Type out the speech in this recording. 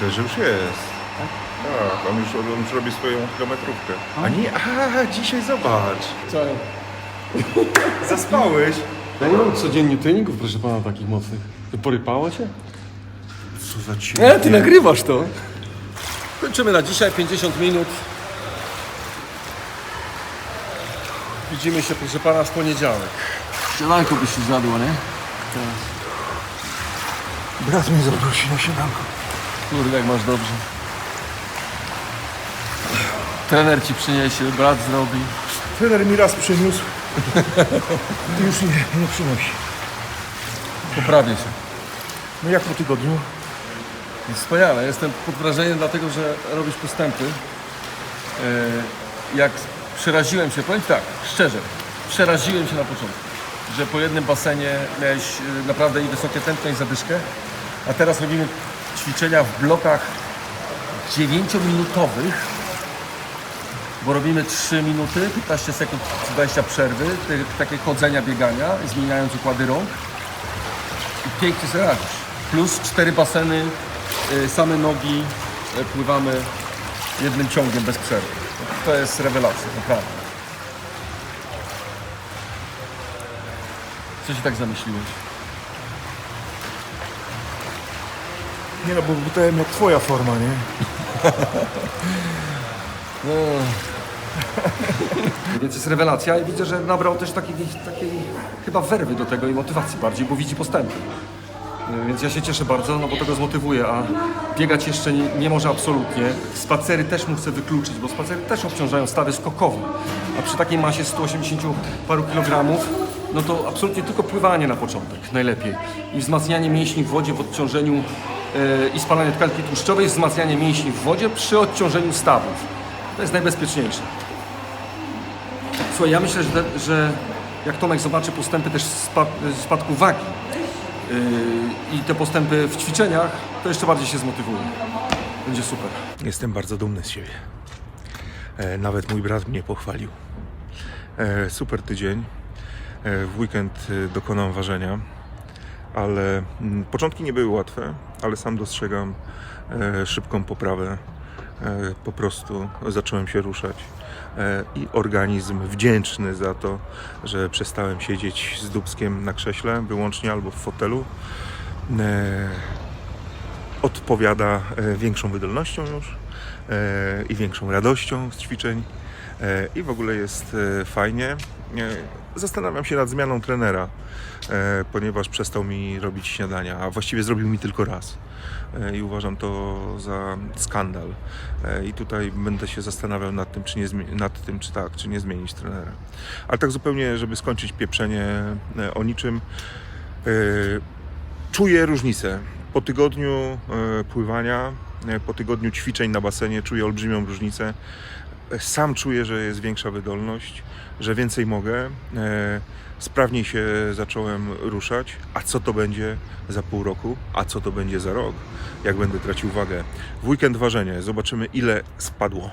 Myślę, że już jest. Tak, on już, on już robi swoją kilometrówkę. A nie, a dzisiaj zobacz. Co? Zaspałeś. Ja nie mam codziennie treningów, proszę pana, takich mocnych. Ty porypało cię? Co za cię. E, ty nagrywasz to. Kończymy na dzisiaj 50 minut. Widzimy się, proszę pana, w poniedziałek. Śniadanko by się zjadło, nie? Brat mnie zaprosi na śniadanko. Kurde, jak masz dobrze. Trener ci przyniesie, brat zrobi. Trener mi raz przyniósł. Już nie, nie przynosi. Poprawię się. No jak po tygodniu? Wspaniale. Jestem pod wrażeniem, dlatego że robisz postępy. E, Jak przeraziłem się, powiem tak, szczerze, przeraziłem się na początku, że po jednym basenie miałeś e, naprawdę i wysokie tętno i zadyszkę, a teraz robimy ćwiczenia w blokach 9-minutowych, bo robimy 3 minuty, 15 sekund, 20 przerwy, takie chodzenia, biegania, zmieniając układy rąk i pięknie sobie radzisz. Plus cztery baseny, y, same nogi, y, pływamy jednym ciągiem bez przerwy. To jest rewelacja, naprawdę. Co się tak zamyśliłeś? Nie no, bo pytałem jak twoja forma, nie? Więc jest rewelacja i widzę, że nabrał też takiej, takiej chyba werwy do tego i motywacji bardziej, bo widzi postępy. Yy, Więc ja się cieszę bardzo, no bo to go zmotywuje, a biegać jeszcze nie, nie może absolutnie. Spacery też mu chcę wykluczyć, bo spacery też obciążają stawy skokowe. A przy takiej masie 180 paru kilogramów, no to absolutnie tylko pływanie na początek, najlepiej. I wzmacnianie mięśni w wodzie w odciążeniu i spalanie tkanki tłuszczowej, wzmacnianie mięśni w wodzie przy odciążeniu stawów. To jest najbezpieczniejsze. Słuchaj, ja myślę, że, że jak Tomek zobaczy postępy też spadku wagi yy, i te postępy w ćwiczeniach, to jeszcze bardziej się zmotywuje. Będzie super. Jestem bardzo dumny z siebie. E, nawet mój brat mnie pochwalił. E, super tydzień. E, w weekend e, dokonam ważenia, ale mm, początki nie były łatwe, ale sam dostrzegam e, szybką poprawę. E, po prostu zacząłem się ruszać e, i organizm wdzięczny za to, że przestałem siedzieć z dubskiem na krześle wyłącznie albo w fotelu. Odpowiada większą wydolnością już i większą radością z ćwiczeń i w ogóle jest fajnie. E, Zastanawiam się nad zmianą trenera, e, ponieważ przestał mi robić śniadania, a właściwie zrobił mi tylko raz. E, I uważam to za skandal. I tutaj będę się zastanawiał nad tym, czy, nie, nad tym, czy tak, czy nie zmienić trenera. Ale tak zupełnie, żeby skończyć pieprzenie o niczym, czuję różnicę. Po tygodniu pływania, po tygodniu ćwiczeń na basenie czuję olbrzymią różnicę. Sam czuję, że jest większa wydolność, że więcej mogę. E, Sprawniej się zacząłem ruszać. A co to będzie za pół roku? A co to będzie za rok? Jak będę tracił wagę? W weekend ważenie. Zobaczymy, ile spadło.